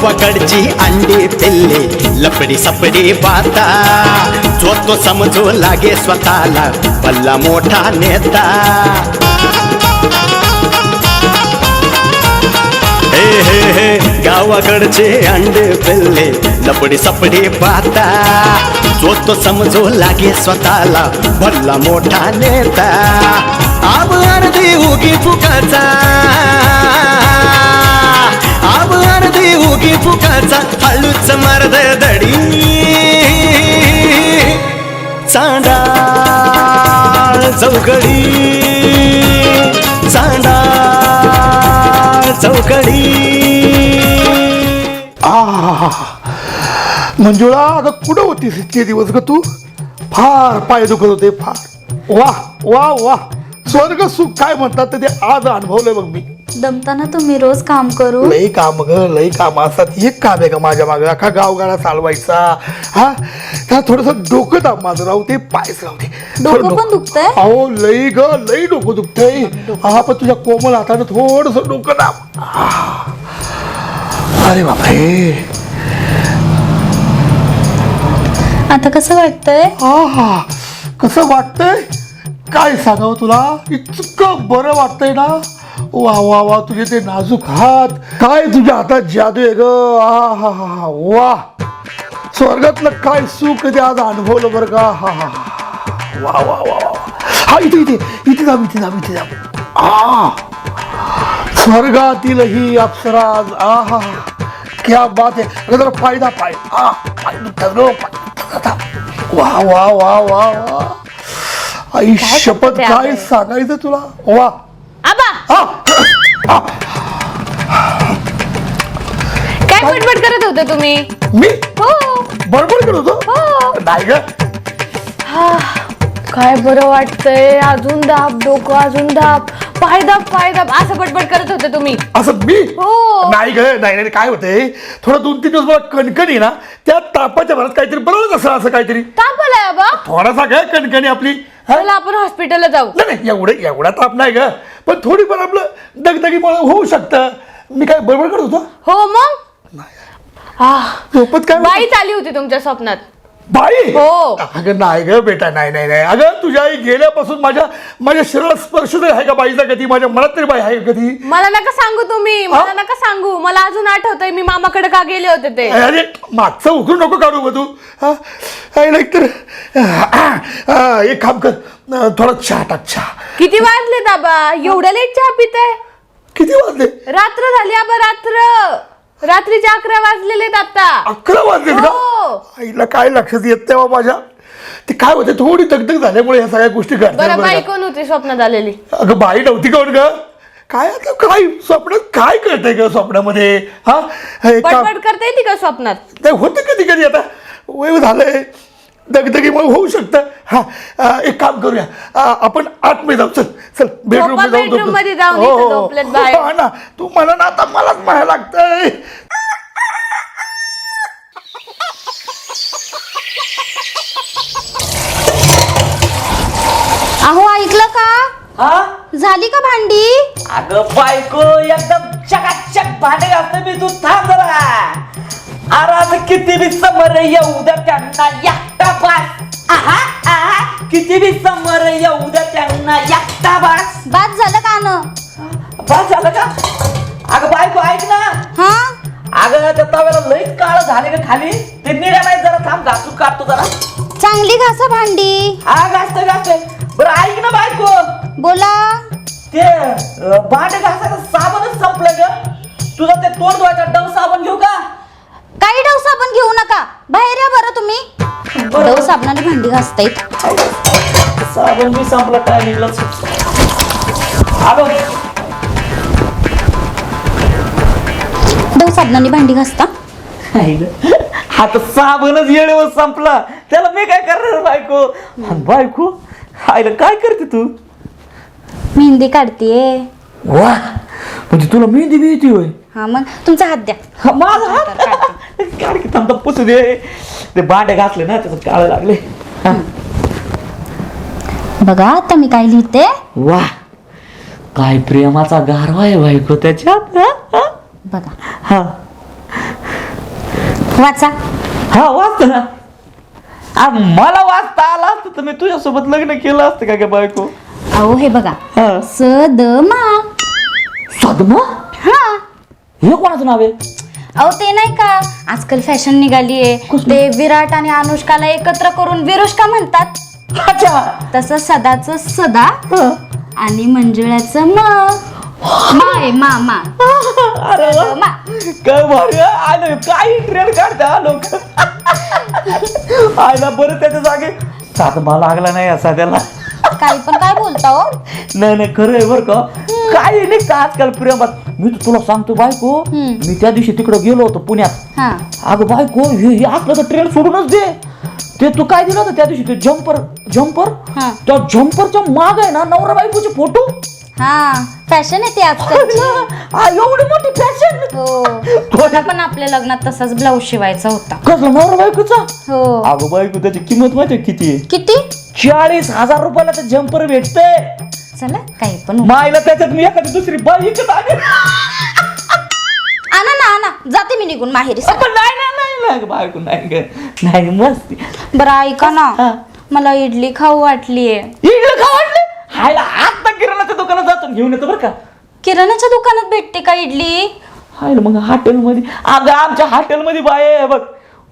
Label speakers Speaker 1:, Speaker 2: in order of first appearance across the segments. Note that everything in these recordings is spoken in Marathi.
Speaker 1: गावाकडची अंडी पिल्ले लपडी सपडी बाता जो तो समजू लागे स्वतःला पल्ला मोठा नेता. हे हे हे गावाकडचे अंडे पिल्ले लपडी सपडी पाता जो तो समजू लागे स्वतःला भल्ला मोठा नेता. आब अर्धी उगी फुकाचा. अर्धी उगी फुकाचा हळूच मर्द दडी. चांडाळ चौकडी चांडाळ चौकडी
Speaker 2: आ मंजुळा अगं कुठं होतीस इतके दिवस ग तू? फार पाय दुखत होते फार. वा वा वा. स्वर्ग सुख काय म्हणतात ते आज अनुभवलंय बघ मी.
Speaker 3: दमताना तुम्ही रोज काम करू?
Speaker 2: लई काम ग लई काम असतात. एक काम आहे का माझ्या मागं. अख्खा गावगाडा चालवायचा. हा? त्या थोडस डोकं दाब माझं. राहू ते पायच राहू दे.
Speaker 3: डोकं
Speaker 2: थोडं
Speaker 3: पण दुखतंय?
Speaker 2: अहो लई ग लई डोकं दुखतंय. हा पण तुझ्या कोमल हाताने थोडस डोकं दाब. अरे बापरे.
Speaker 3: आता कसं वाटतंय?
Speaker 2: आहा कसं वाटतंय? काय सांगावं तुला? इतकं बरं वाटतंय ना. वा वा वा तुझे ते नाजूक हात. काय तुझ्या हातात जादू आहे ग? आहा हा हा वा. स्वर्गातलं काय सुख ते आज अनुभवलं बरं का? हा हा वा वा वा वा. हा इथे इथे. इथे जा इथे जा इथे जा आ. स्वर्गातील ही अप्सरा आज आहा क्या बात आहे. अगं जरा फायदा पाय. हा पाय आता. वा वा वा वा वा. आई शपथ काय? सांगायचं तुला? वा. हा
Speaker 3: काय बडबड करत होते तुम्ही?
Speaker 2: मी?
Speaker 3: हो.
Speaker 2: बडबड करत होतो?
Speaker 3: हो.
Speaker 2: नाही ग
Speaker 3: काय बरं वाटतंय? अजून दाब डोकं अजून दाब. पाय दाब पाय दाब. असं बडबड करत होते तुम्ही.
Speaker 2: असं मी?
Speaker 3: हो.
Speaker 2: नाही ग नाही नाही काय होतंय? थोडं दोन तीन दिवस मला कणकणी ना त्या तापाच्या भरात काहीतरी बरोबर असं असं काहीतरी.
Speaker 3: ताप आलाय
Speaker 2: थोडासा काय कणकणी आपली. हा?
Speaker 3: चला आपण हॉस्पिटलला जाऊ.
Speaker 2: नाही नाही एवढं एवढा ताप नाही ग. पण थोडीफार आपलं दगदगीमुळे होऊ शकतं. मी काय बडबड करत होतो?
Speaker 3: हो मग? आह,
Speaker 2: झोपत काय
Speaker 3: बाई आली होती तुमच्या स्वप्नात.
Speaker 2: बाई!
Speaker 3: हो.
Speaker 2: अगं नाही ग बेटा नाही नाही नाही. अगं तुझ्या आई गेल्यापासून माझ्या माझ्या शरीरात स्पर्श तरी आहे का बाईचा कधी? माझ्या मनात तरी बाई आहे का कधी?
Speaker 3: मला नका सांगू तुम्ही. मला नका सांगू. मला अजून आठवतंय मी मामाकडे का गेले होते ते?
Speaker 2: अरे मागचं उकरून नको काढू ग तू. हा? एक काम कर. अं, थोडा चहा टाक चहा.
Speaker 3: किती वाजले दाबा? एवढ्या लेट चहा पिताय?
Speaker 2: किती वाजले?
Speaker 3: रात्र झाली आबा रात्र. रात्रीचे अकरा वाजलेले आता.
Speaker 2: अकरा वाजले का?
Speaker 3: हो.
Speaker 2: आईला काय लक्षात येत तेव्हा माझ्या? ते काय होते थोडी दगदग झाल्यामुळे ह्या सगळ्या गोष्टी
Speaker 3: बरं
Speaker 2: घडतात
Speaker 3: बाई
Speaker 2: का?
Speaker 3: कोण होती स्वप्नात आलेली?
Speaker 2: अगं बाई नव्हती कोण ग काय आता काय स्वप्नात काय कळतंय ग स्वप्नामध्ये? हा? हे
Speaker 3: करता येते का स्वप्नात?
Speaker 2: ते होतं कधी कधी आता. वय झालंय दगदगीमुळे होऊ शकतं. हा एक काम करूया. आपण आतमध्ये जाऊ. चल चल
Speaker 3: बेडरूममध्ये जाऊन इथं झोपलेत बाहेर.
Speaker 2: हो ना. तू मला ना आता मलाच माया लागतंय.
Speaker 4: अहो ऐकलं का?
Speaker 5: हा?
Speaker 4: झाली का भांडी?
Speaker 5: अगं बायको एकदम चकाचक भांडे घालते मी. तू थांब जरा. असं किती बी समर येऊ द्या त्यांना एकटा बास. आहा आहा. किती बी समर येऊ द्या त्यांना एकटा बास.
Speaker 4: बाद झालं का न
Speaker 5: बस झालं का? अगं बायको ऐक ना.
Speaker 4: हा?
Speaker 5: अगं त्या तव्याला लईच काळ झाले का खाली. ते निघा नाही जरा थांब घासून काढतो जरा.
Speaker 4: चांगली घासा भांडी.
Speaker 5: हा घासतोय घासतोय बरं ऐक ना बायको.
Speaker 4: बोला.
Speaker 5: ते अं, भांडे घासायचं
Speaker 4: घासता येत
Speaker 5: साबण बी संपला टायमिंगलाच आलो
Speaker 4: डव साबणाने भांडी घासता.
Speaker 5: तर साबणच येळेवर संपला. त्याला मी काय करणार बायको? बायको आईला काय करते तू?
Speaker 4: मेहंदी काढतीये.
Speaker 5: वा. म्हणजे तुला मेहंदी बी येते होय?
Speaker 4: हा मग तुमचा हात द्या.
Speaker 5: माझा हात? काढ की थांबता पुसू दे. ते भांडे घासले ना त्याचं काळ लागले.
Speaker 4: बघा आता मी काय लिहिते?
Speaker 5: वा काय प्रेमाचा गारवा आहे बायको त्याच्यात हा.
Speaker 4: बघा.
Speaker 5: हा.
Speaker 4: वाचा.
Speaker 5: हा वाचत ना. आ, मला वाचता आला असतं तर मी तुझ्यासोबत लग्न केलं असतं का ग बायको?
Speaker 4: अहो हे बघा.
Speaker 5: हा.
Speaker 4: स द मा
Speaker 5: सदमा?
Speaker 4: हा.
Speaker 5: हे कोणाचं नाव आहे?
Speaker 4: अहो ते नाही का? आजकाल फॅशन निघालीये. ते विराट आणि अनुष्काला एकत्र करून विरुष्का म्हणतात.
Speaker 5: अच्छा.
Speaker 4: तसं सदाचं सदा
Speaker 5: हं.
Speaker 4: आणि मंजुळाचं म. माय मा मा.
Speaker 5: अरे वा.
Speaker 4: मा.
Speaker 5: काय भारी आहे. आलं काही ट्रेन काढते आलो आयला बरं त्याच्या जागे. सातमा लागला नाही असा त्याला.
Speaker 4: काही पण काय बोलता हो?
Speaker 5: नाही नाही खरं आहे बरं का. काय नाही का आजकाल प्रेमात मी तर तुला सांगतो बायको
Speaker 4: हम्म.
Speaker 5: मी त्या दिवशी तिकडे गेलो होतो पुण्यात.
Speaker 4: हा.
Speaker 5: अगं बायको हे हे असलं तर ट्रेन सोडूनच दे. ते तू काय दिलं होतं त्या दिवशी? ते जम्पर जम्पर
Speaker 4: हा.
Speaker 5: त्या जम्परच्या माग आहे ना नवरा बायकोचे फोटो
Speaker 4: हा फॅशन आहे ती आजकालची.
Speaker 5: हा एवढी मोठी फॅशन
Speaker 4: हो. मला पण आपल्या लग्नात तसाच ब्लाऊज शिवायचा होता.
Speaker 5: कसला नवरा बायकोचा?
Speaker 4: हो.
Speaker 5: अगं बायको त्याची किंमत माहिती किती आहे
Speaker 4: किती?
Speaker 5: चाळीस हजार रुपयाला ते जम्पर भेटते.
Speaker 4: चला काही पण हो.
Speaker 5: मायला त्याच्यात मी एखादी दुसरी बाई विकत
Speaker 4: आणा ना जाते मी निघून माहेरी
Speaker 5: पण नाही नाही नाही नाही बायको नाही ग नाही मस्त.
Speaker 4: बरं ऐका
Speaker 5: हा.
Speaker 4: ना मला इडली खाऊ वाटलीये.
Speaker 5: इकडे का वाटले? हायला आता किराणाच्या दुकानात जातो घेऊन येतो बरं का.
Speaker 4: किराणाच्या दुकानात भेटते का इडली?
Speaker 5: हायला मग हॉटेलमध्ये अगं आमच्या हॉटेलमध्ये बाय आहे बघ.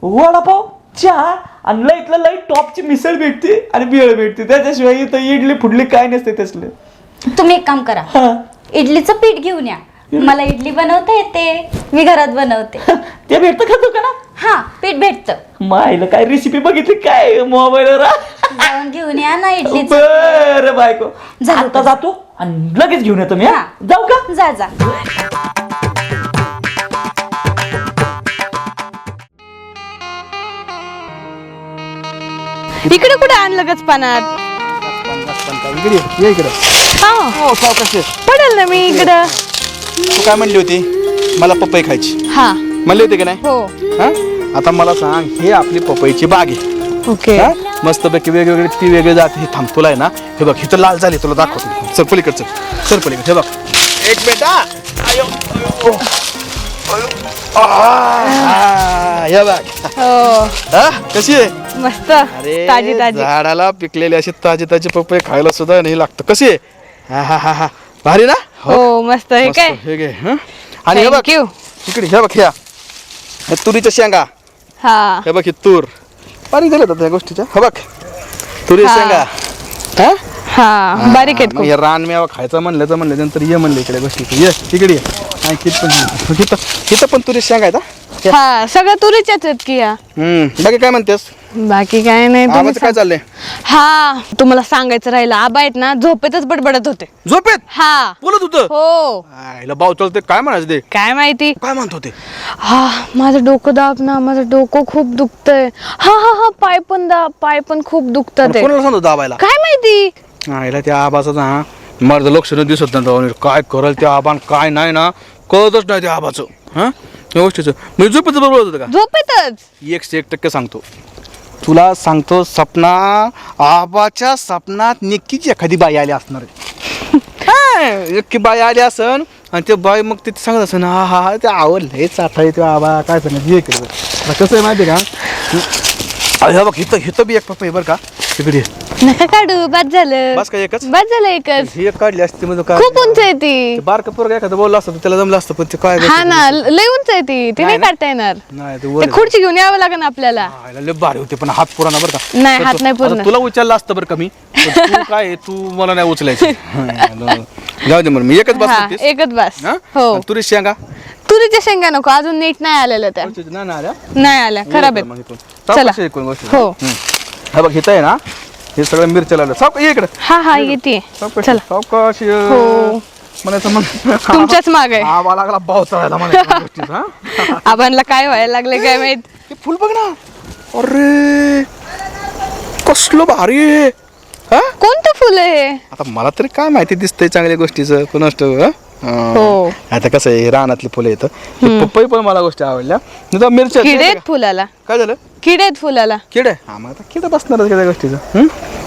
Speaker 5: वडापाव चहा आणि लईतलं लई टॉपची मिसळ भेटते आणि बिळ भेटते. त्याच्याशिवाय इथं इडली फुडली काय नसते तसलं.
Speaker 4: तुम्ही एक काम करा.
Speaker 5: हा.
Speaker 4: इडलीचं पीठ घेऊन या. मला इडली बनवता येते मी घरात बनवते.
Speaker 5: ते भेटतं का दुकानात?
Speaker 4: हा पीठ भेटतं.
Speaker 5: मायला काय रेसिपी बघितली काय मोबाईलवर
Speaker 4: जाऊन घेऊन या ना इडलीचं.
Speaker 5: बर बायको.
Speaker 4: जा
Speaker 5: आता. जातो आणि लगेच घेऊन येतो मी हा?
Speaker 4: हा.
Speaker 5: जाऊ का?
Speaker 4: जा जा.
Speaker 3: इकडे कुठे आणलं गच पानात?
Speaker 6: इकडे ये, इकडे.
Speaker 3: हा.
Speaker 6: हो सावकाश ये.
Speaker 3: पडेल ना मी इकडं?
Speaker 6: तू काय म्हणली होती? मला पपई खायची.
Speaker 3: हा.
Speaker 6: म्हणली होती की नाही?
Speaker 3: हो.
Speaker 6: हा? आता मला सांग हे आपली पपईची बाग आहे.
Speaker 3: ओके.
Speaker 6: हा? मस्तपैकी वेगवेगळे ती वेगळे जाते हे थांब तुला आहे ना हे बघ हिथं लाल झाली तुला दाखवतो. चल पलीकडे चल. चल पलीकडे हे बघ. एक बेटा आयो, आयो. आयो. आ, हे बघ.
Speaker 3: हो.
Speaker 6: हा? कशी आहे?
Speaker 3: मस्त. ताजी ताजी.
Speaker 6: झाडाला पिकलेली अशी ताजी ताजी पपई खायला सुद्धा नाही लागतं. कशी आहे? हा हा हा हा. भारी ना?
Speaker 3: हो मस्त हे
Speaker 6: मस्त.
Speaker 3: काय
Speaker 6: हे घे हं? आणि हे बघ इकडे हे बघ ह्या तुरीच्या शेंगा
Speaker 3: हा
Speaker 6: हे बघ ही तूर पाणी दिलं त्या गोष्टीच्या हे बघ तुरी
Speaker 3: हा.
Speaker 6: शेंगा हा?
Speaker 3: हा बारीक आहेत
Speaker 6: मग हे रानमेवा खायचा म्हणलं तर म्हणलं नंतर ये म्हणलं इकडे गोष्टी ये इकडे ये आणि किती पण इथं इथं पण तुरी शेंगा आहेत हा?
Speaker 3: खूप हा सगळ्या तुरीच्याच आहेत की या
Speaker 6: हम्म बाकी काय म्हणतेस
Speaker 3: बाकी काय नाही तुम्ही
Speaker 6: काय चाललंय?
Speaker 3: हा तुम्हाला सांगायचं राहिलं. आबा आहेत ना झोपेतच बडबडत होते.
Speaker 6: झोपेत?
Speaker 3: हा.
Speaker 6: बोलत होतं?
Speaker 3: हो.
Speaker 6: आईला बाव चालते काय म्हणायचं ते?
Speaker 3: काय माहिती?
Speaker 6: काय म्हणत होते?
Speaker 3: हा माझं डोकं दाब ना माझं डोकं खूप दुखतंय. हा हा हा पाय पण दाब पाय पण खूप दुखतात आहे.
Speaker 6: कोणाला सांगतो दाबायला?
Speaker 3: काय माहिती?
Speaker 6: आईला त्या आबाचं ना मर्द लक्ष न दिसत नाही काय करल त्या आबान काय नाही ना कळतच नाही त्या आबाचं. हा? गोष्टीचं म्हणजे झोपेत बरोबर होतं का?
Speaker 3: झोपेतच.
Speaker 6: एकशे एक टक्के सांगतो. तुला सांगतो सपना आबाच्या सपनात नक्कीच एखादी बाई आली असणार. हा, नक्की बाई आली असन आणि ते बाई मग तिथे सांगत असन हा हा हा ते आवडलं हेच आता ते आबा काय सांगत हे केलं कसं आहे माहिती का? अरे बघ हिथं हिथं बी एक पप्पा आहे बरं का. तिकडे.
Speaker 3: नका काढू बाद झालं.
Speaker 6: बस का एकच?
Speaker 3: बाद झालं एकच.
Speaker 6: ही एक काढली असती म्हणजे काय?
Speaker 3: खूप उंच आहे ती.
Speaker 6: बारकं पोरग एखादं बोललं असतं त्याला जमलं असतं पण ते काय
Speaker 3: हा ना लय उंच आहे ती. ती नाही
Speaker 6: ना?
Speaker 3: काढता येणार.
Speaker 6: नाही ते
Speaker 3: ते
Speaker 6: वर
Speaker 3: खुर्ची घेऊन यावं लागेल आपल्याला.
Speaker 6: आयला लय भारी होते पण हात पुराणा बरं का.
Speaker 3: नाही,
Speaker 6: तर
Speaker 3: हात
Speaker 6: तू-
Speaker 3: नाही पुरणार.
Speaker 6: आता तुला उचलला असतं बरं का मी पण तू काय आहे, तू मला नाही उचलायची. जाऊ दे मग मी एकच बस
Speaker 3: हा एकच बस. हो?
Speaker 6: तुरी शेंगा?
Speaker 3: तुरीच्या शेंगा नको अजून नीट नाही आलेल्या त्या.
Speaker 6: नाही ना आल्या?
Speaker 3: नाही आल्या खराब
Speaker 6: मग.
Speaker 3: चला.
Speaker 6: इकडून गोष्टी.
Speaker 3: हो.
Speaker 6: हम्म. हे बघ इथं आहे ना हे सगळं मिरच्या लावलं सावकाश ये इकडे.
Speaker 3: हा हा येते.
Speaker 6: सावकाश
Speaker 3: चला.
Speaker 6: सावकाश ये.
Speaker 3: हो.
Speaker 6: म्हणायचं मग.
Speaker 3: तुमच्याच माग आहे.
Speaker 6: आवा लागला भाव म्हणायचं गोष्टीत, हा.
Speaker 3: आबांना काय व्हायला लागले काय माहीत?
Speaker 6: हे फुल बघ ना. अरे कसलं भारी आहे. हा?
Speaker 3: कोणतं फुल आहे
Speaker 6: आता मला तरी काय माहिती दिसतंय चांगल्या गोष्टीचं कोणाष्ट
Speaker 3: हो.
Speaker 6: आता कसं आहे रानातली फुलं येतं पपई पण मला गोष्टी आवडल्या. मिरच्या
Speaker 3: किडे आहेत फुलाला.
Speaker 6: काय झालं?
Speaker 3: किडे आहेत फुलाला.
Speaker 6: किड? हा मग आता किड बसणारच त्या गोष्टीचं. हं?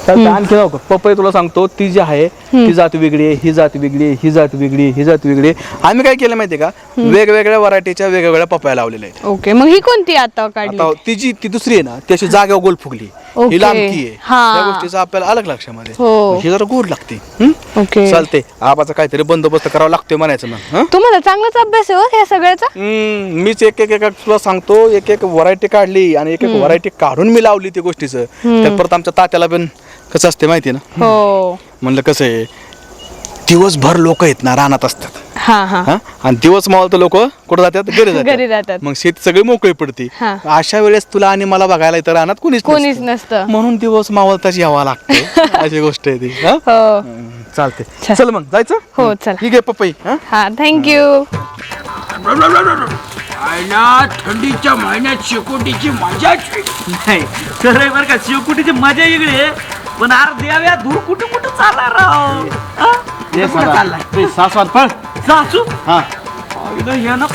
Speaker 6: आणखी नको पपई तुला सांगतो ती जी आहे ती जात वेगळी आहे ही जात वेगळी आहे ही जात वेगळी आहे ही जात वेगळी आहे. आम्ही काय केलं माहितीये का? वेगवेगळ्या व्हरायटीच्या वेगवेगळ्या पपया लावलेल्या आहेत.
Speaker 3: ओके मग ही कोणती आता काढली?
Speaker 6: आता ती जी ती दुसरी आहे ना ती अशी जागेवर गोल फुगली.
Speaker 3: ओके.
Speaker 6: ही लांबकी आहे.
Speaker 3: हा.
Speaker 6: त्या गोष्टीचं आपल्याला अलग लक्षामध्ये.
Speaker 3: हो.
Speaker 6: ही जरा गोड लागते. हं?
Speaker 3: ओके.
Speaker 6: चालते. आबाचा काहीतरी बंदोबस्त करावा लागतोय म्हणायचं मग हं?
Speaker 3: तुम्हाला चांगलाच अभ्यास आहे हो ह्या सगळ्याचा?
Speaker 6: हम्म, मीच एक एक एक तुला सांगतो एक एक व्हरायटी काढली आणि एक एक व्हरायटी काढून मी लावली त्या गोष्टीचं. तर परत आमच्या तात्याला पण कसं असते माहिती ना?
Speaker 3: हो.
Speaker 6: म्हणलं कसं आहे? दिवसभर लोक आहेत ना रानात असतात.
Speaker 3: हा हा.
Speaker 6: हा? आणि दिवस मावळ तर लोक कुठं जातात? घरी
Speaker 3: घरी
Speaker 6: जातात.
Speaker 3: जातात.
Speaker 6: मग शेती सगळी मोकळी पडते.
Speaker 3: हा.
Speaker 6: अशा वेळेस तुला आणि मला बघायला तर रानात कोणीच
Speaker 3: कोणीच
Speaker 6: नसतं.
Speaker 3: नसतं
Speaker 6: म्हणून दिवस मावळताच यावा लागतो. अशी गोष्ट आहे ती. हा?
Speaker 3: हो.
Speaker 6: हम्म, चालते
Speaker 3: चल.
Speaker 6: मग जायचं?
Speaker 3: हो, चला.
Speaker 6: ठीक आहे पपई हा?
Speaker 3: हा थँक्यू
Speaker 7: थंडीच्या महिन्यात शेकोटीची मजाच वेगळी.
Speaker 5: नाही बरं का शिवकुटीची मजा वेगळी आहे. पण अरे देव्या धूर कुठं कुठं राव? हा? कुठं चाललाय?
Speaker 1: पण
Speaker 5: सासू?
Speaker 1: हा.
Speaker 5: आईला हे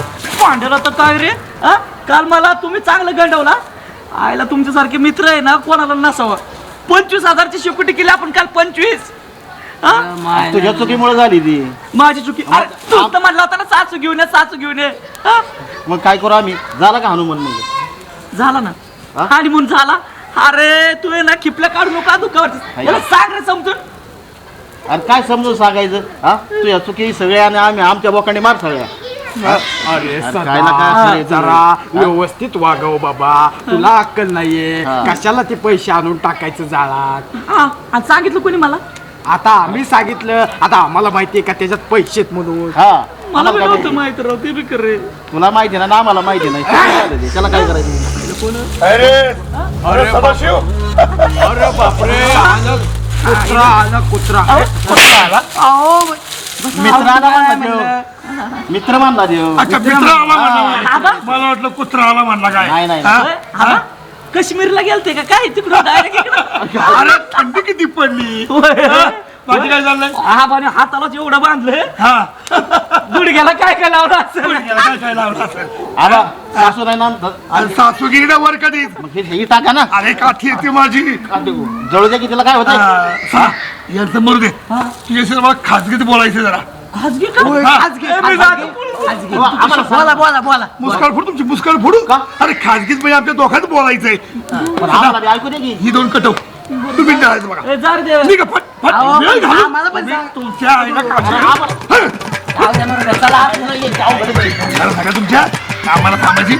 Speaker 5: पांढरा तर काय रे? हा? काल मला तुम्ही चांगलं गंडवला आईला तुमच्यासारखे मित्र आहे ना कोणाला नसावं. पंचवीस हजारची शिकुटी केली आपण काल पंचवीस. हा?
Speaker 1: तुझ्या चुकीमुळे झाली ती.
Speaker 5: माझी चुकी? अरे, तूच तर म्हणला होता ना सासू घेऊन ये सासू घेऊन ये. हा?
Speaker 1: मग काय करू आम्ही? झाला का हनुमान मग
Speaker 5: झाला ना. आणि म्हणून झाला. अरे तू ना खिपल्या काढू नका दुखावरती. मला सांग रे समजून.
Speaker 1: अरे काय समजून सांगायचं? हा? तुझ्या चुकी सगळ्या आणि आम्ही आमच्या बोकांनी मार सगळ्या
Speaker 7: अरे
Speaker 1: अरे काय
Speaker 7: जरा व्यवस्थित वागव बाबा. तुला अक्कल नाहीये.
Speaker 1: हा.
Speaker 7: कशाला ते पैसे आणून टाकायचं जाळात?
Speaker 5: हा आणि सांगितलं कोणी मला?
Speaker 7: आता आम्ही सांगितलं. आता आम्हाला माहितीये का त्याच्यात पैसे आहेत म्हणून.
Speaker 1: हा.
Speaker 5: मला
Speaker 1: आम्हाला
Speaker 5: पण
Speaker 1: काय
Speaker 5: नव्हतं
Speaker 1: माहिती?
Speaker 5: माहीत राव ते बी कर रे
Speaker 1: तुला माहिती ना ना आम्हाला माहिती नाही. ते? त्याला काय करायचं?
Speaker 7: अरे बापरे आलं कुत्रा आलं कुत्रा.
Speaker 1: मित्र आला? म्हणला. देव. मित्र मानला देव.
Speaker 2: अच्छा मित्र आला म्हणला मला वाटलं कुत्रा आला म्हणला काय.
Speaker 1: नाही नाही?
Speaker 5: काश्मीरला गेलते का? काय तिकडून? डायरेक्ट
Speaker 2: अरे थंडी किती पडली. हा? काय चाललंय?
Speaker 5: हा हातालाच एवढं बांधलं
Speaker 2: हा.
Speaker 5: गुडघ्याला काय काय लावलं असेल?
Speaker 2: याला काय काय लावलं असेल?
Speaker 1: सासू नाही ना
Speaker 2: अरे वर कधी
Speaker 1: मग हे हे टाका ना.
Speaker 2: अरे काठी येते माझी.
Speaker 1: जळू दे की तिला काय होत
Speaker 2: यांचं मरू दे. तुझ्याशी मला खाजगीत बोलायचं जरा.
Speaker 5: खाजगी का?
Speaker 2: हा.
Speaker 5: ए, मी जातो बोलू.
Speaker 1: आम्हाला
Speaker 5: बोला बोला बोला.
Speaker 2: मुस्काळ फोड तुमची मुस्काळ फोडू?
Speaker 1: का?
Speaker 2: अरे खाजगीत म्हणजे आमच्या दोघांत बोलायचंय.
Speaker 1: पण आम्हाला बी ऐकू दे की.
Speaker 2: ही दोन कटव. तुम्ही बघा.
Speaker 5: ए.
Speaker 2: निघा.
Speaker 5: अहो,
Speaker 2: वेळ घालू.
Speaker 5: आम्हाला पण सांग.
Speaker 2: तुमच्या आईला काठी- हं. जरा सांगा तुमच्या. आम्हाला थांबायची.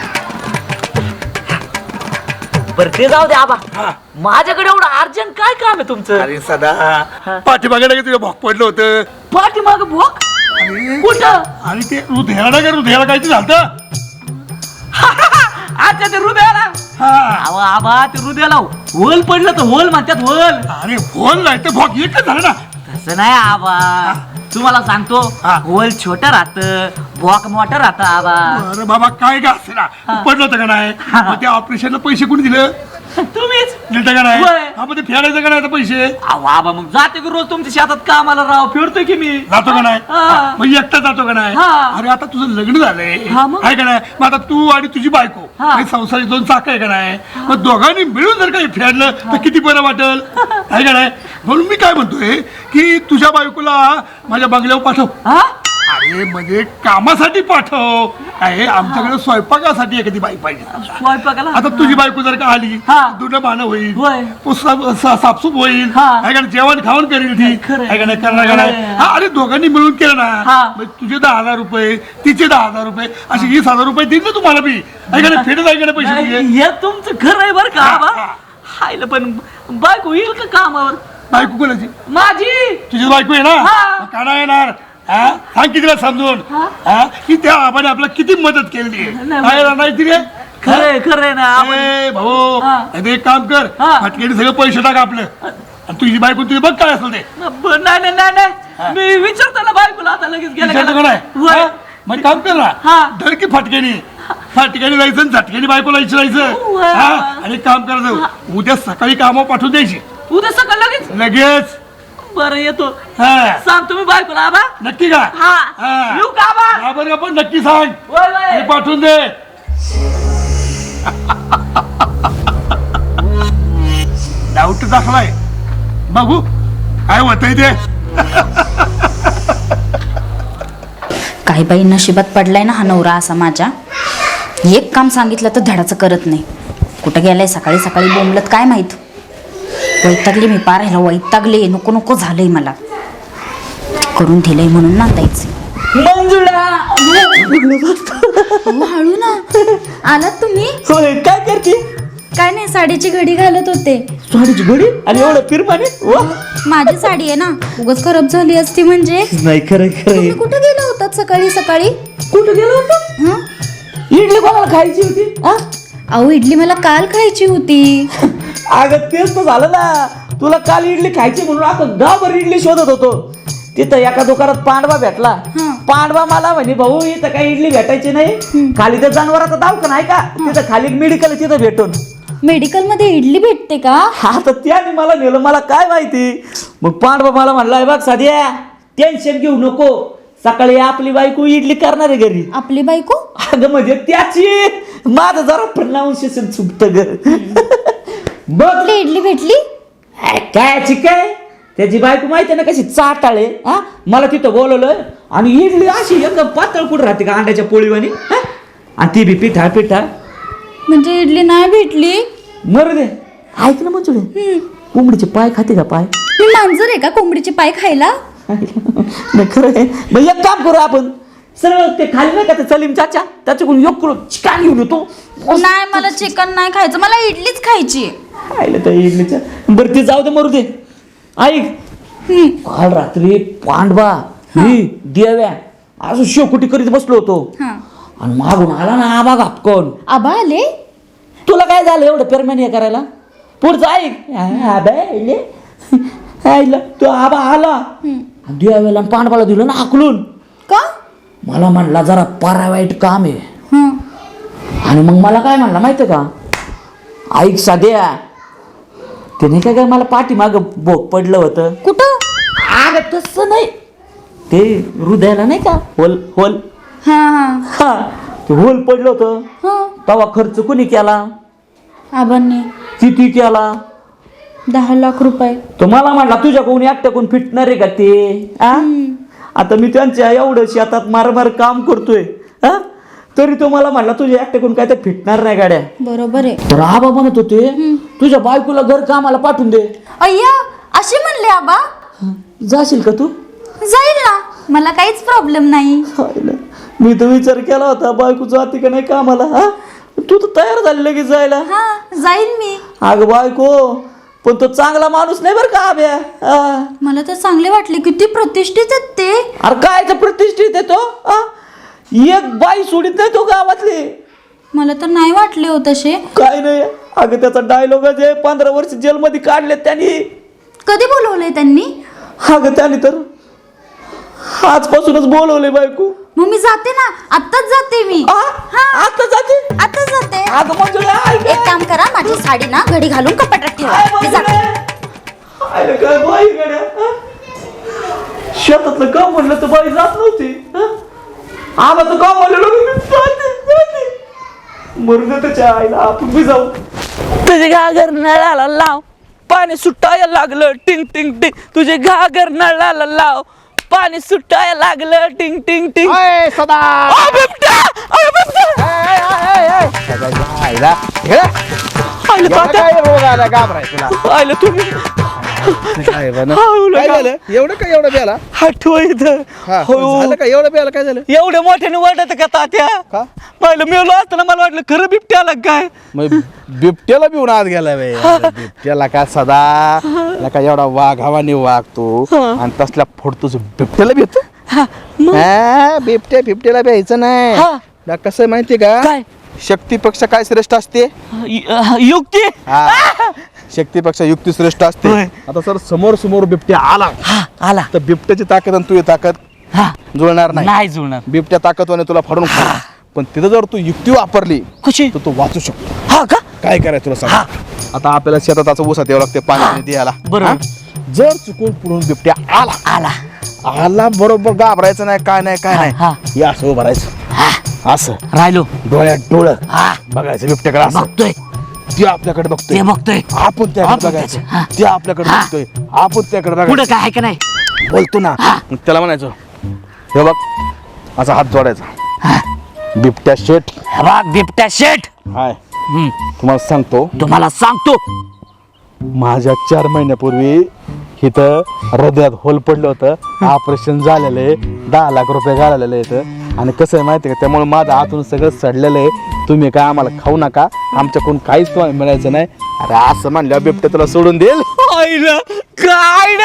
Speaker 5: बरं ते जाऊ दे आबा. माझ्याकडे एवढं अर्जंट काय काम आहे तुमचं?
Speaker 2: अरे सदा. पाठीमागे नाही का तुझं भोग पडलं होतं?
Speaker 5: पाठीमाग भोक? कुठं?
Speaker 2: आणि ते हृदयाला का हृदयाला काय ते झालं
Speaker 5: अच्छा ते हृदयाला.
Speaker 2: हा.
Speaker 5: अहो आबा ते हृदयाला. होल पडलं तर होल म्हणतात होल
Speaker 2: अरे फोन नाही तर भोग एकच झालं ना.
Speaker 5: तसं नाही आबा तुम्हाला सांगतो
Speaker 2: हा.
Speaker 5: होल छोट राहत बॉक मोठं राहत आबा
Speaker 2: अरे बाबा काय का असे ना? पडलं होतं का नाही? मग त्या ऑपरेशनला पैसे कोणी दिलं?
Speaker 5: तुम्हीच?
Speaker 2: दिलं का नाही?
Speaker 5: होय.
Speaker 2: हा मग ते फेडायचं का नाही आता पैसे?
Speaker 5: अहो आबा मग जाते की रोज तुमच्या शेतात कामाला राव फिरतोय की मी?
Speaker 2: जातो का नाही?
Speaker 5: हा.
Speaker 2: मग एकटा जातो का नाही?
Speaker 5: हा.
Speaker 2: अरे आता तुझं लग्न झालंय.
Speaker 5: हा मग?
Speaker 2: आहे का नाही? मग आता तू आणि तुझी बायको
Speaker 5: हा.
Speaker 2: आणि दोन चाक आहे का नाही? मग दोघांनी मिळून जर काही फेडलं तर किती बरं वाटेल? आहे का नाही? म्हणून मी काय म्हणतोय की तुझ्या बायकोला माझ्या बंगल्यावर पाठव.
Speaker 5: हा?
Speaker 2: अरे म्हणजे कामासाठी पाठव आहे आमच्याकडे स्वयंपाकासाठी एखादी बाई पाहिजे
Speaker 5: स्वयंपाकाला
Speaker 2: आता तुझी बायको जर का आली
Speaker 5: हा.
Speaker 2: दुनं होईल
Speaker 5: होय.
Speaker 2: पुसला- सा- साफसूफ होईल
Speaker 5: हा.
Speaker 2: आहे का नाही? जेवण खाऊन करेल ती. आहे का नाही करणार का नाही
Speaker 5: खरंय.
Speaker 2: हा, अरे दोघांनी मिळून केलं
Speaker 5: हा.
Speaker 2: ना मग तुझे दहा हजार रुपये तिचे दहा हजार रुपये असे वीस हजार रुपये देईल ना तुम्हाला बी आहे का नाही फेडत आहे का नाही पैसे तुझे
Speaker 5: हे तुमचं खरं आहे बरं का
Speaker 2: हा, हा.
Speaker 5: हायला पण बायको येईल का कामावर
Speaker 2: बायको कोणाची
Speaker 5: माझी
Speaker 2: तुझी बायको आहे ना
Speaker 5: हा.
Speaker 2: मग येणार हा? सांग की तिला समजून? हा? की त्या आबाने आपल्याला किती मदत केली? आहे
Speaker 5: नाही,
Speaker 2: नाही. तिने
Speaker 5: खरंय खरंय ना आपण
Speaker 2: ए, भाऊ
Speaker 5: हा.
Speaker 2: आता एक काम कर.
Speaker 5: हा.
Speaker 2: फटकेने सगळे पैसे टाक आपलं. आणि तुझी बायको तुझी बघ काय असेल ते.
Speaker 5: ब- नाही नाही नाही नाही. मी विचारतो ना बायकोला आता लगेच गेला.
Speaker 2: हा? मग काम कर ना.
Speaker 5: हा.
Speaker 2: धर की फटकेनी. फटकेनी जायचं आणि झटकेनी बायकोला विचारायचं. हा? आणि एक काम करायचं उद्या सकाळी कामावर पाठवून द्यायची.
Speaker 5: उद्या सकाळ लगेच?
Speaker 2: लगेच.
Speaker 5: बरं येतो.
Speaker 2: हा.
Speaker 5: सांग तुम्ही बायकोला आबा.
Speaker 2: नक्की का?
Speaker 5: हा.
Speaker 2: हा.
Speaker 5: येऊ का आबा?
Speaker 2: हा बरं आपण नक्की सांग. हे पाठवून दे.
Speaker 6: डाऊट दाखलाय. बघू. काय होतंय ते?
Speaker 4: काही बाई नशिबात पडलाय ना हा नवरा असा माझ्या. एक काम सांगितलं तर धडाचं करत नाही. कुठं गेलाय सकाळी सकाळी बोंबलत काय माहीत? वैतागले मी पार ह्याला वैतागले. नको नको झालंय मला. करून दिलंय म्हणून नांदायचं
Speaker 5: मंजुळा!
Speaker 4: हळू ना. आलात तुम्ही?
Speaker 5: होय काय करते?
Speaker 4: काय नाही साडीची घडी घालत होते.
Speaker 5: साडीची घडी? आणि एवढं फिरमाने वा.
Speaker 4: माझी साडी आहे ना. उगाच खराब झाली असती म्हणजे.
Speaker 5: नाही खरं खरं
Speaker 4: तुम्ही कुठं गेला होतात सकाळी सकाळी?
Speaker 5: कुठं गेलो होतो?
Speaker 4: हं?
Speaker 5: इडली कोणाला खायची होती? हा?
Speaker 4: अहो इडली मला काल खायची होती.
Speaker 5: अगं तेच तर झालं ना. तुला काल इडली खायची म्हणून आपण गावभर इडली शोधत होतो. तिथं एका दुकानात पांडवा भेटला. पांडवा मला म्हणे भाऊ इथं काही इडली भेटायची नाही. खाली तर जनावराचा दवाखाना आहे का? तिथं खाली मेडिकल तिथं भेटून.
Speaker 4: मेडिकलमध्ये इडली भेटते का?
Speaker 5: हा तर त्याने मला नेलं. मला काय माहिती? मग पांडवा मला म्हणला बघ साध्या टेन्शन घेऊ नको. सकाळी आपली बायको इडली करणार आहे घरी.
Speaker 4: आपली बायको?
Speaker 5: अगं म्हणजे त्याची. माझं जरा प्रनाऊन्सिएशन चुकत ग. बघ.
Speaker 4: कुठली इडली भेटली?
Speaker 5: काय काय? त्याची बायको माहिती आहे ना कशी चाटाळे? हा? मला तिथं बोलवलं आणि इडली अशी एकदम पातळ कुठं राहते का अंड्याच्या पोळीवानी हा? आणि ती बी पिठा पिठा.
Speaker 4: म्हणजे इडली नाही भेटली?
Speaker 5: मरू दे. ऐक ना मंजुळे. कोंबडीचे पाय खाते का पाय?
Speaker 4: मी मांजर आहे का कोंबडीचे पाय खायला?
Speaker 5: नाही खरं आहे. मग एक काम करू आपण. सरळ ते खाली नाही का ते सलीम चाचा? त्याच्याकडून योग करू चिकन घेऊन येतो.
Speaker 4: नाही मला चिकन नाही खायचं. मला इडलीच खायची.
Speaker 5: आयलं त्या इडलीच्या. बरं ते जाऊ दे मरू दे. ऐक काल रात्री पांडवा मी देव्या असं शेकोटी करीत बसलो होतो.
Speaker 4: हा.
Speaker 5: आणि मागून आला ना आबा घापकोन
Speaker 4: आबा आले?
Speaker 5: तुला काय झालं एवढं पेरमॅन हे करायला? पुढचं ऐक आबा आले. आईला तो आबा आला. देव्याला आणि पांडवाला दिलं ना हाकलून.
Speaker 4: का?
Speaker 5: मला म्हणला जरा पारा वाईट काम आहे.
Speaker 4: हं.
Speaker 5: आणि मग मला काय म्हणला माहितीये का? ऐक साध्या. त्याने काय काय मला पाठीमाग बोक पडलं होतं.
Speaker 4: कुठं?
Speaker 5: अगं तसं नाही. ते हृदयाला नाही का? Hole hole.
Speaker 4: हा
Speaker 5: ते होल पडलं होतं.
Speaker 4: हा.
Speaker 5: तेव्हा खर्च कुणी केला?
Speaker 4: आबांनी.
Speaker 5: किती केला?
Speaker 4: दहा लाख रुपये.
Speaker 5: तो मला म्हणला तुझ्याकडून एकट्याकडून फिटणार आहे का ते? आ? आता मी त्यांच्या एवढं शेतात मार मार काम करतोय हा? तरी तो मला म्हणला तुझ्या एकट्याकडून काय ते फिटणार नाही गाड्या.
Speaker 4: बरोबर आहे.
Speaker 5: तर आबा म्हणत होते तुझ्या बायकोला घर कामाला पाठवून दे.
Speaker 4: अय्या असे म्हणले आबा.
Speaker 5: जाशील का तू?
Speaker 4: जाईल ना. मला काहीच प्रॉब्लेम नाही.
Speaker 5: हायला. मी तर विचार केला होता बायको जाते का नाही कामाला हा? तू तर तयार झाली लगेच जायला.
Speaker 4: हा जाईल मी.
Speaker 5: अगं बायको पण तो चांगला माणूस नाही बरं का हा.
Speaker 4: मला तर चांगले वाटले. किती प्रतिष्ठित आहेत ते.
Speaker 5: अरे काय तर प्रतिष्ठित आहे तो हा? एक बाई सोडित नाही तो गावातली.
Speaker 4: मला तर नाही वाटले हो तसे.
Speaker 5: काय नाही. अगं त्याचा डायलॉग आहे पंधरा वर्ष जेलमध्ये काढले त्यांनी.
Speaker 4: कधी बोलवलंय त्यांनी?
Speaker 5: अगं त्याने तर आजपासूनच बोलवले बायको.
Speaker 4: मग मी जाते ना. आत्ताच जाते मी.
Speaker 5: आ? आता जाते?
Speaker 4: आत्ताच जाते.
Speaker 5: अगं मंजुळा ऐक.
Speaker 4: एक काम करा माझी साडी ना घडी घालून कपाटात ठेवा मी? जाते
Speaker 5: आयलं काय बाई गड्या हा? शेतातलं काम म्हणलं तर बाई जात नव्हती हा? आला तर काम म्हणलं लोकं मी जाते जाते मरून त्याच्या आईला आपण बी जाऊ
Speaker 8: तुझे घागर नळाला लाव पाणी सुटायला लागलं टिंग टिंग टिंग तुझे घागर नळाला लाव पाणी सुटायला लागलं टिंग टिंग टिंग
Speaker 6: सदा
Speaker 8: बिबट्या! बिबट्या!
Speaker 6: हे?
Speaker 8: आलं
Speaker 6: एवढा
Speaker 8: तात्या.
Speaker 6: काय रोग आला घाबराय तुला.
Speaker 8: आलं तुम्ही.
Speaker 6: काय बरं?
Speaker 8: हाव,
Speaker 6: काय
Speaker 8: लगा.
Speaker 6: झालं? एवढं काय एवढं प्याला
Speaker 8: आठव इथं
Speaker 6: हा
Speaker 8: हो.
Speaker 6: झालं का? एवढं प्याला काय झालं?
Speaker 8: एवढ्या मोठ्याने का तात्या?
Speaker 6: का?
Speaker 8: पाहिलं मेलो असताना मला वाटलं खरं बिबट्या आला काय?
Speaker 6: मग बिबट्याला बिवून आत गेला बे बिबट्याला का सदा? का एवढा वाघावाने वागतो आणि तसल्या फोडतोच बिबट्याला भेट बिबट्या बिबट्याला भ्यायचं नाही.
Speaker 8: हा.
Speaker 6: कसं आहे माहितीये का?
Speaker 8: काय?
Speaker 6: शक्तीपेक्षा काय श्रेष्ठ असते?
Speaker 8: य- युक्ती?
Speaker 6: हा. शक्तीपेक्षा युक्ती श्रेष्ठ असते.
Speaker 8: होय.
Speaker 6: आता सर समोर समोर बिबट्या आला.
Speaker 8: हा आला.
Speaker 6: तर बिबट्याची ताकद आणि तुझी ताकद
Speaker 8: हा.
Speaker 6: जुळणार नाही.
Speaker 8: नाही जुळणार.
Speaker 6: बिबट्या ताकदवाने तुला फाडून खाईल. पण तिथं जर तू युक्ती वापरली
Speaker 8: कशी
Speaker 6: तर तू वाचू शकतो.
Speaker 8: हा का?
Speaker 6: काय करायचं तुला सांग? आता आपल्याला शेतात असं ऊसात यावं लागते पाणी द्यायला.
Speaker 8: बरोबर.
Speaker 6: हा? जर चुकून पुढून बिबट्या आला
Speaker 8: आला.
Speaker 6: आला बरोबर घाबरायचं नाही काय नाही काय
Speaker 8: हा.
Speaker 6: नाही. हे. असं उभं राहायचं. असं.
Speaker 8: राहिलो.
Speaker 6: डोळ्यात डोळं.
Speaker 8: हा.
Speaker 6: बघायचं बिबट्याकडे असं.
Speaker 8: बघतोय.
Speaker 6: ते आपल्याकडे बघतोय.
Speaker 9: ते बघतोय.
Speaker 6: आपण त्याकडे
Speaker 9: आपण
Speaker 6: बघायचं.
Speaker 9: हा.
Speaker 6: ते आपल्याकडे
Speaker 9: हा.
Speaker 6: बघतोय. आपण त्याकडे
Speaker 9: पुढे
Speaker 6: बघायचं
Speaker 9: काय आहे का नाही?
Speaker 6: बोलतो ना. मग त्याला म्हणायचं हे बघ असा हात जोडायचा. बिबट्या शेट
Speaker 9: हे बघ बिबट्या शेट
Speaker 6: हाय.
Speaker 9: हम्म,
Speaker 6: तुम्हाला सांगतो.
Speaker 9: तुम्हाला सांगतो.
Speaker 6: माझ्या चार महिन्यापूर्वी इथं हृदयात होल पडलं होतं. ऑपरेशन झालेलं आहे. दहा लाख रुपये घाललेलं इथं. आणि कसं आहे माहिती आहे का? त्यामुळे माझं आतून सगळं सडलेलं आहे. तुम्ही काय आम्हाला खाऊ नका. आमच्याकडून काहीच तुम्हाला मिळायचं नाही. अरे असं म्हणलं बिबट्या तुला सोडून देईल.
Speaker 5: काय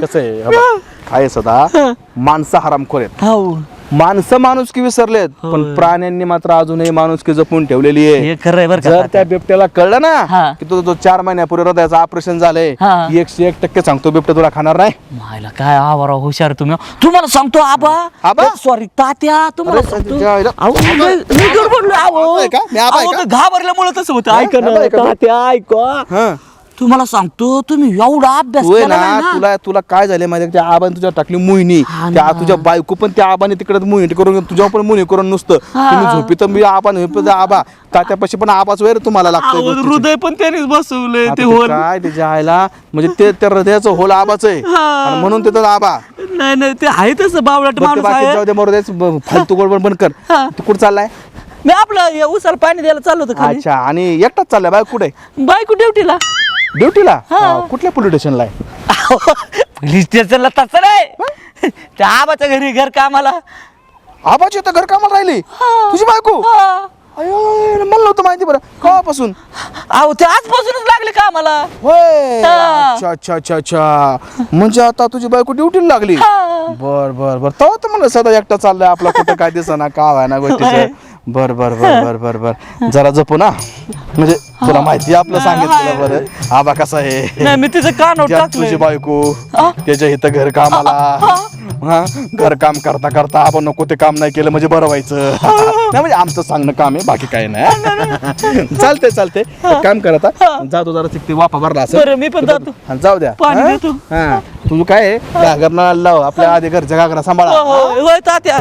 Speaker 6: कसं आहे? काय सदा? माणसं हरामखोर आहेत.
Speaker 5: हो.
Speaker 6: माणसं माणुसकी विसरलेत पण प्राण्यांनी मात्र अजूनही माणुसकी जपून ठेवलेली
Speaker 5: हे
Speaker 6: आहे
Speaker 5: खरं आहे बरं का
Speaker 6: जर. त्या बिबट्याला कळलं
Speaker 5: हा.
Speaker 6: ना की तुझं तो चार महिन्यापूर्वी हृदयाचं ऑपरेशन झालंय
Speaker 5: हा.
Speaker 6: एकशे एक टक्के सांगतो बिबट्या तुला खाणार नाही
Speaker 5: मायला काय आवारा हुशार तुम्ही तुम्हाला सांगतो आबा
Speaker 6: आबा?
Speaker 5: सॉरी तात्या तुम्हाला
Speaker 6: अरे,
Speaker 5: सांगतो
Speaker 6: तुझ्या आईला-
Speaker 5: अहो, मी- मी गडबडलो, अहो.
Speaker 6: आहे का? मी आबा आहे
Speaker 5: अहो,
Speaker 6: का?
Speaker 5: मी घाबरल्यामुळे तसं होतं? ऐका
Speaker 6: आबा
Speaker 5: ना
Speaker 6: आहे का?
Speaker 5: तात्या ऐका
Speaker 6: हं.
Speaker 5: तुम्हाला सांगतो तुम्ही एवढा अभ्यास
Speaker 6: तू आहे
Speaker 5: नाही
Speaker 6: ना. तुला तुला काय झाले माहिती त्या आबाने तुझ्या टाकली मोहिनी.
Speaker 5: हा
Speaker 6: त्या
Speaker 5: ना.
Speaker 6: तुझ्या बायको पण त्या आबाने तिकडे मोहिनी करून तुझ्या पण मोहिनी करून नुसतं. तुम्ही झोपी तर मी आबा झोपी आबा. तात्यापाशी पण आबाच वेळ तुम्हाला गोष्टीची.
Speaker 5: हृदय पण त्यानेच बसवलंय ते
Speaker 6: ते
Speaker 5: होल
Speaker 6: काय त्याच्या आईला म्हणजे ते त्या हृदयाचं होल आबाच आहे. आणि म्हणून तिथं आबा.
Speaker 5: नाही नाही ते आहे तसं बावळट
Speaker 6: बघ ते
Speaker 5: माणूस
Speaker 6: बाकी
Speaker 5: आहे.
Speaker 6: जाऊ दे मरू फालतू गोडबड बंद कर.
Speaker 5: हा.
Speaker 6: तू कुठं चाललाय?
Speaker 5: मी आपलं हे उसाला पाणी द्यायला चाललो होतं खाली.
Speaker 6: अच्छा आणि एकटाच चाललाय बाय कुठे?
Speaker 5: बायको ड्युटीला.
Speaker 6: ड्युटीला? कुठल्या पोलीस स्टेशनला आहे?
Speaker 5: पोलीस स्टेशनला तसं नाही. त्या आबाच्या घरी घर कामाला.
Speaker 6: आबाची तर घर कामाला राहिली. तुझी बायको? अयो मला नव्हतं माहिती बरं. केव्हापासून
Speaker 5: अहो ते आजपासूनच लागले कामाला.
Speaker 6: होय.
Speaker 5: हा.
Speaker 6: अच्छा अच्छा अच्छा अच्छा. म्हणजे आता तुझी बायको ड्युटीला लागली? बर बर बर. तेव्हा तर म्हणलं सदा एकटा चाललाय आपला कुठं काय दिसना का व्हाय ना गोष्टीचं बर बर बर बर बर बर. जरा जपू ना म्हणजे तुला माहिती आहे आपलं सांगितलं बरं. आबा कसा आहे?
Speaker 5: नाही मी तिचं कानोट
Speaker 6: त्यात
Speaker 5: टाकलं
Speaker 6: तुझी बायको त्याच्या इथं घर कामाला. हा? घर काम करता करता आपण नको ते काम नाही केलं म्हणजे बरं व्हायचं. नाही म्हणजे आमचं सांगणं काम आहे बाकी काही नाही. चालते चालते काम कर आता. जातो जरा तिथे वापा भरला असं
Speaker 5: बरं, मी पण जातो.
Speaker 6: जाऊ द्या.
Speaker 5: पाणी
Speaker 6: हा?
Speaker 5: देतो.
Speaker 6: हा. तुझं काय आहे? घागर नळाला लाव आपल्या आधी घरच्या घागरा सांभाळा.
Speaker 5: हो, हो, होय तात्या.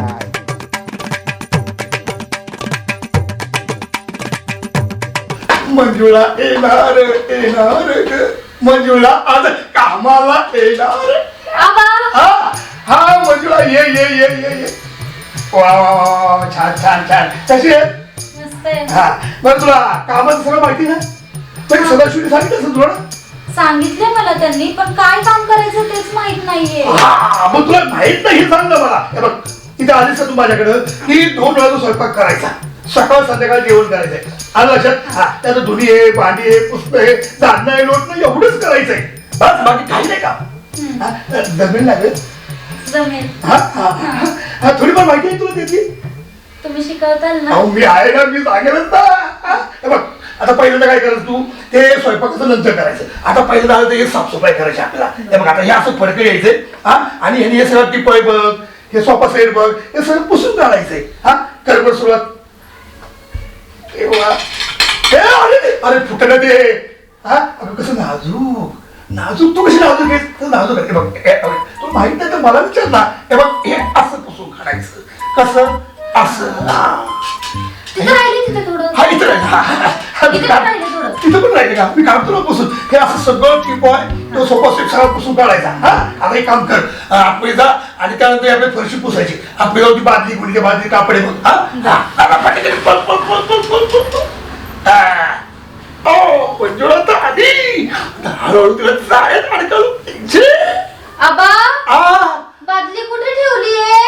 Speaker 2: मंजुळा येणार येणार. ग. मंजुळा आज कामाला येणार. हा? हा मंजुळा ये ये ये ये ये. वा वा वा वा वा, छान छान छान. कशी आहे? हा. बरं तुला कामाचं सगळं माहिती ना? तरी सदाशिवने सांगितलं असेल तुला ना?
Speaker 4: सांगितले मला त्यांनी पण काय काम करायचं तेच माहीत नाहीये.
Speaker 2: हा मग तुला माहीत नाही हे सांग ना मला. हे बघ इथे आलीस तू माझ्याकडं की दोन वेळा स्वयंपाक करायचा. सकाळ संध्याकाळ जेवण करायचंय. आलं लक्षात? हा त्याचं धुणी आहे भांडी आहे पुस्त आहे जाणणं आहे लोटणं एवढंच करायचंय. बस बाकी काही नाही का हा, जमेल लागेल.
Speaker 4: जमेल.
Speaker 2: हा हा हा. हा थोडीफार माहिती आहे तुला त्याची?
Speaker 4: तुम्ही शिकवताल ना?
Speaker 2: अहो मी आहे ना मी सांगेलच ना. हा, हे बघ आता पहिल्यांदा काय करायचं तू? ते स्वयंपाकाचं नंतर करायचं. आता पहिल्यांदा आलं तर हे साफसफाई करायची आपल्याला. हे बघ आता हे असं फडकं यायचंय हा? आणि ह्यानी हे सगळं टिपळ बघ हे सोफा सेट बघ हे सगळं पुसून काढायचंय हा? कर बरं सुरुवात. ए वा. ए, अरे अरे फुटलं ते. हा? अगं कसं नाजूक. नाजूक तू कशी नाजूक आहेस? तर नाजूक आहे. बघ तुला माहीत नाही तर मला विचार ना. हे बघ हे असं पुसून काढायचं. कसं? असं. हा.
Speaker 4: तिथं
Speaker 2: इथं राहिलं.
Speaker 4: पण राहिलं थोडं.
Speaker 2: तिथं पण राहिले का? मी काढतो ना पुसून. हे असं सगळं टिप आहे तो सोफा सेट सगळा पुसून काढायचा. हा? आता एक काम कर. आतमध्ये जा. आणि त्यानंतर आपली फरशी पुसायची. आपली जाऊ ती बादली गुडघे बादली कापडे बघ. हा? हा, आता आली आता हळूहळू तिला जाळ्यात अडकवलं छे.
Speaker 4: आबा
Speaker 2: आ,
Speaker 4: बादली कुठे ठेवलीये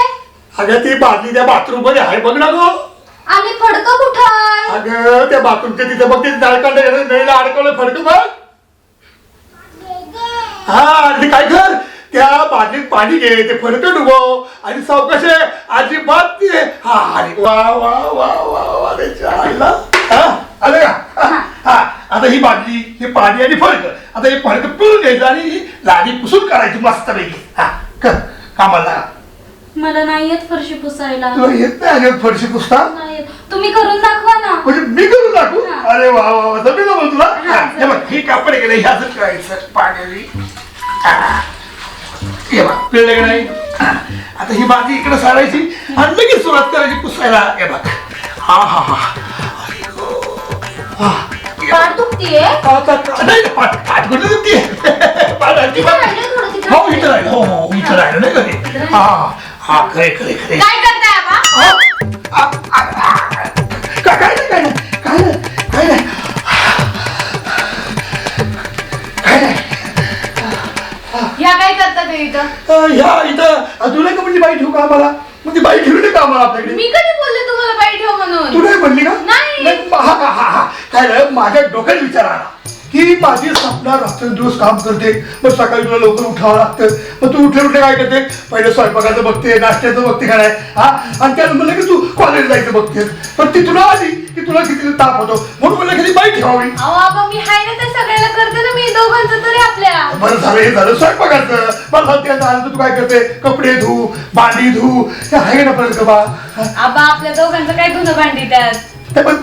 Speaker 2: अगं ती बादली त्या बाथरूममध्ये आहे बघ ना गो.
Speaker 4: आणि फडकं कुठं आहे?
Speaker 2: अगं त्या बाथरूमच्या तिथे बघ ते जाळकांड नळीला अडकवलं फडकं बघ. हा आणि ते काय कर? त्या बादलीत पाणी घे ते फडकं डुबव आणि सावकाशे अजिबात ते हा अरे वा वा वा वा वा त्याच्या आईला. हा आलं का? हा, हा आता ही बादली हे पाणी आणि फडकं. आता हे फडकं पिळून घ्यायचं आणि ही लादी पुसून काढायची मस्त पैकी हा कर कामाला लागा.
Speaker 4: मला नाही येत फरशी पुसायला.
Speaker 2: तुला येत नाही फरशी पुसता?
Speaker 4: नाही येत. तुम्ही करून दाखवा ना.
Speaker 2: म्हणजे मी करून दाखवू?
Speaker 4: हा.
Speaker 2: अरे वा वा वा जमेल मग तुला?
Speaker 4: हा,
Speaker 2: हा, हे बघ ही कापड गेले ह्याच करायचं पाण्याने हा. हे बघ पिळलं की नाही? हा. आता ही बाजी इकडे सारायची आणि लगेच सुरुवात करायची पुसायला. हे बघ. हा हा हा.
Speaker 10: पाठ
Speaker 2: पाठ कुठे दुखते. पाठ आणखी
Speaker 10: थोडं तिथं
Speaker 2: हो इथं राहिलं. हो हो इथं राहिलं. नाही कधी हा हा खरे खरे खरे.
Speaker 10: काय करताय आबा?
Speaker 2: काय काय नाही काय नाही काय नाही काय नाही काय? नाही
Speaker 3: ह्या काय करतात हे इथं?
Speaker 2: अं, ह्या इथं अं, तुला का म्हणजे बाई ठेवू का आम्हाला? मग ती बाई ठेवली का आम्हाला आपल्याकडे?
Speaker 3: मी कधी बोलले ठेव म्हणून.
Speaker 2: तू नाही म्हणली का?
Speaker 3: नाही.
Speaker 2: हा हा हा हा काय झालं, माझ्या डोक्यात विचार आला. की माझी स्वप्ना रात्रंदिवस काम करते. मग सकाळी तुला लवकर उठावं लागतं. मग तू उठले उठले काय करते? पहिले स्वयंपाकाचं बघते नाश्त्याचं बघते काय हा? आणि त्यानंतर म्हणलं की तू कॉलेज जायचं बघते. पण ती तुला आली की तुला किती ताप होतो. म्हणून म्हणलं की ती बाई ठेवावी.
Speaker 3: अहो आबा मी हाय ना ते सगळ्याला करते ना मी दोघांचं तरी आपल्या.
Speaker 2: बरं झालं हे झालं स्वयंपाकाचं. मला आता आलं तर तू काय करते? कपडे धू भांडी धू. हे आहे ना परत का बा
Speaker 3: आबा आपल्या दोघांचं काय धुणं भांडी त्यात?
Speaker 2: ते पण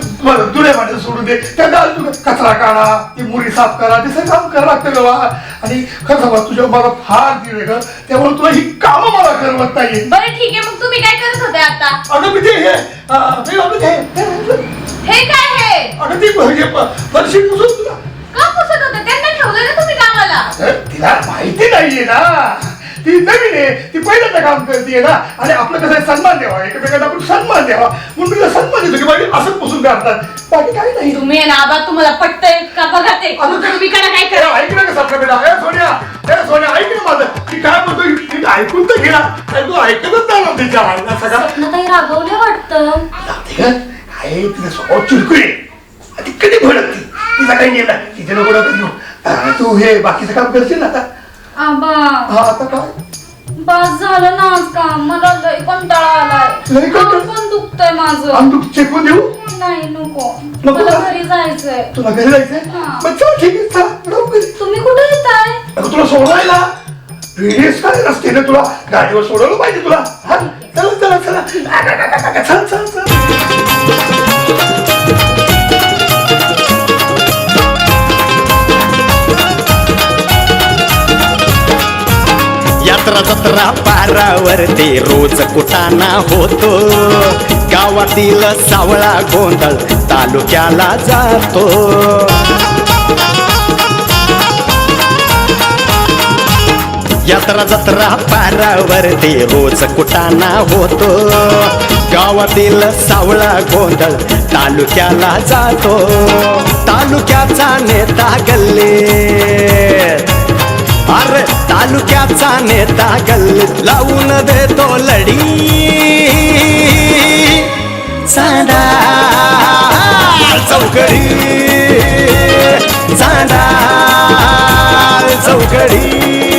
Speaker 2: तुला भांडे सोडून दे. त्या तू कचरा काढा ती मुरी साफ करा ते सगळं काम करावं लागतं बाबा आणि खरं सांगा तुझ्या मला फार आहे ग. त्यामुळे तुला ही कामं मला करवत नाहीये.
Speaker 3: बरं ठीक आहे मग तुम्ही काय करत होते आता?
Speaker 2: अगं मी ते हे अं, मी आपलं ते हे-
Speaker 3: हे काय हे?
Speaker 2: अगं ती हे प- फरशी पुसून तुला.
Speaker 3: का पुसत होते? त्यांना ठेवलं ना तुम्ही कामाला
Speaker 2: अरे, तिला माहिती नाहीये ना. ती नवीन आहे ती पहिल्यांदा काम करते ना आणि आपलं कसं आहे, सन्मान द्यावा. एकमेकांना आपण सन्मान द्यावा. म्हणून मी तिला सन्मान देतो की बाकी असंच पुसून करतात बाकी काही नाही.
Speaker 3: तुम्ही आहे ना आबा तुम्हाला पटतंय का? बघा ते.
Speaker 2: अगं ते-
Speaker 3: तुम्ही करा काय करा?
Speaker 2: ऐक ना कसं आपलं बेटा ए सोन्या ए सोन्या ऐक ना माझं. ती काय म्हणतो ती ऐकून तर घे ना. काय तू ऐकतच नाही ना तिच्या आईला सगळं.
Speaker 10: स्वप्नताई रागवले वाटतं.
Speaker 2: लागते का? तिचा स्वभाव चिडकुळे ती कधी भडकते? तिचा काही नेला तिथे नको डोक्यात घेऊ अं, तू हे बाकीचं काम करशील ना आता?
Speaker 10: आबा.
Speaker 2: हा आता काय?
Speaker 10: बस झालं ना आज काम मला लय कंटाळा आलाय.
Speaker 2: लय कंटाळा?
Speaker 10: डोकं पण दुखतंय माझं.
Speaker 2: आणि तू चेकून देऊ?
Speaker 10: नाही नको.
Speaker 2: नको
Speaker 10: मला
Speaker 2: का?
Speaker 10: घरी जायचंय.
Speaker 2: तुला घरी जायचंय?
Speaker 10: हा.
Speaker 2: मग चल ठीक आहे चला जाऊ घरी.
Speaker 10: तुम्ही कुठे येताय?
Speaker 2: अगं तुला सोडवायला वेळेस काय रस्त्याने तुला? गाडीवर सोडवलं पाहिजे तुला. हा चला चला चला. चल चल चल.
Speaker 1: जत्रा पारावरती रोज कुटाणा होतो. गावातील सावळा गोंधळ तालुक्याला जातो. यात्रा जत्रा पारावरती रोज कुटाणा होतो. गावातील सावळा गोंधळ तालुक्याला जातो. तालुक्याचा नेता गल्ले. अरे तालुक्याचा नेता गल्लीत लावून देतो लढी. चांडा चौकडी. चांडा चौकडी.